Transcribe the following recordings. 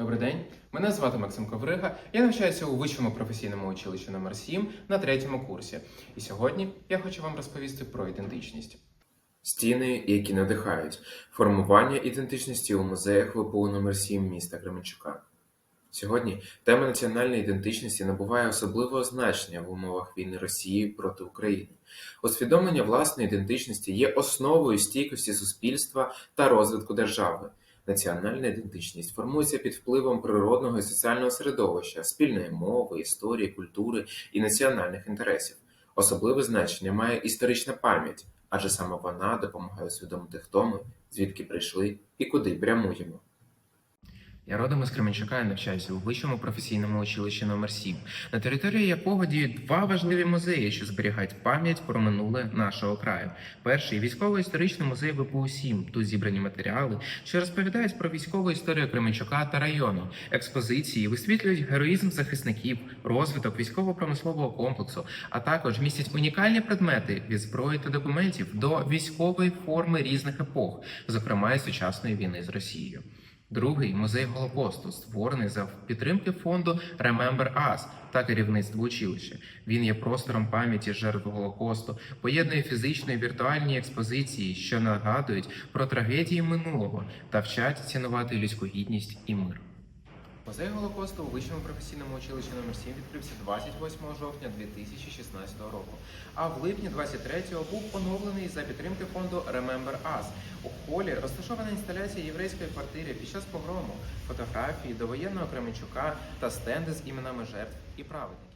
Добрий день, мене звати Максим Коврига. Я навчаюся у вищому професійному училищі номер 7 на третьому курсі. І сьогодні я хочу вам розповісти про ідентичність. Стіни, які надихають, формування ідентичності у музеях ВПУ номер 7 міста Кременчука. Сьогодні тема національної ідентичності набуває особливого значення в умовах війни Росії проти України. Усвідомлення власної ідентичності є основою стійкості суспільства та розвитку держави. Національна ідентичність формується під впливом природного і соціального середовища, спільної мови, історії, культури і національних інтересів. Особливе значення має історична пам'ять, адже саме вона допомагає усвідомити, хто ми, звідки прийшли і куди прямуємо. Я родом із Кременчука і навчаюся у вищому професійному училищі номер 7 на території якого діють два важливі музеї, що зберігають пам'ять про минуле нашого краю. Перший військово-історичний музей ВПУ 7 Тут зібрані матеріали, що розповідають про військову історію Кременчука та району. Експозиції висвітлюють героїзм захисників, розвиток військово-промислового комплексу, а також містять унікальні предмети від зброї та документів до військової форми різних епох, зокрема і сучасної війни з Росією. Другий музей Голокосту, створений за підтримки фонду Remember Us та керівництво училища. Він є простором пам'яті жертв Голокосту, поєднує фізичні і віртуальні експозиції, що нагадують про трагедії минулого та вчать цінувати людську гідність і мир. Музей Голокосту у вищому професійному училищі номер 7 відкрився 28 жовтня 2016 року. А в липні 23-го був поновлений за підтримки фонду Remember Us. У холі розташована інсталяція єврейської квартири під час погрому, фотографії довоєнного Кременчука та стенди з іменами жертв і праведників.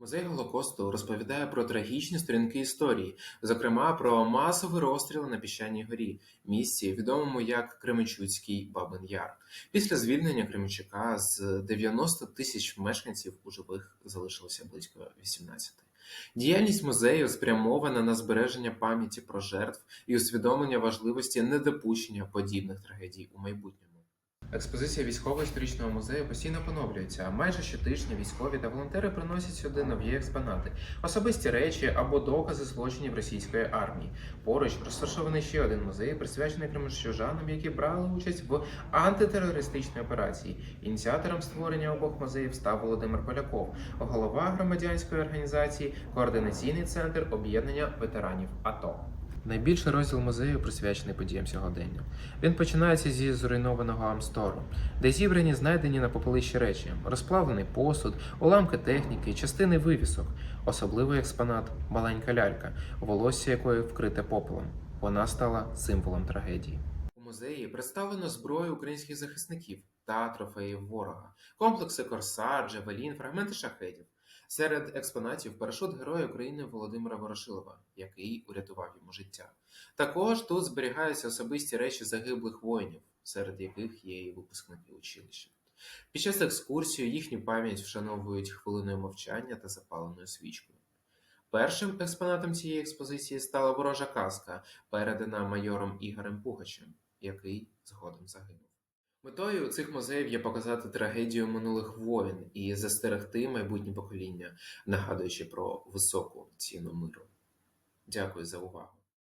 Музей Голокосту розповідає про трагічні сторінки історії, зокрема про масовий розстріл на піщаній горі, місці, відомому як Кременчуцький Бабин Яр. Після звільнення Кременчука з 90 тисяч мешканців у живих залишилося близько 18. Діяльність музею спрямована на збереження пам'яті про жертв і усвідомлення важливості недопущення подібних трагедій у майбутньому. Експозиція військово-історичного музею постійно поновлюється. Майже щотижня військові та волонтери приносять сюди нові експонати, особисті речі або докази злочинів російської армії. Поруч розташований ще один музей, присвячений кременчужанам, які брали участь в антитерористичній операції. Ініціатором створення обох музеїв став Володимир Поляков, голова громадянської організації, координаційний центр об'єднання ветеранів АТО. Найбільший розділ музею присвячений подіям сьогодення. Він починається зі зруйнованого Амстору, де зібрані знайдені на попелищі речі, розплавлений посуд, уламки техніки, частини вивісок. Особливий експонат маленька лялька, волосся якої вкрите попелом. Вона стала символом трагедії. У музеї представлено зброю українських захисників та трофеїв ворога, комплекси Корсар, Джавелін, фрагменти шахетів. Серед експонатів парашут Героя України Володимира Ворошилова, який урятував йому життя. Також тут зберігаються особисті речі загиблих воїнів, серед яких є і випускники училища. Під час екскурсії їхню пам'ять вшановують хвилиною мовчання та запаленою свічкою. Першим експонатом цієї експозиції стала ворожа казка, передана майором Ігорем Пугачем, який згодом загинув. Метою цих музеїв є показати трагедію минулих воїн і застерегти майбутнє покоління, нагадуючи про високу ціну миру. Дякую за увагу.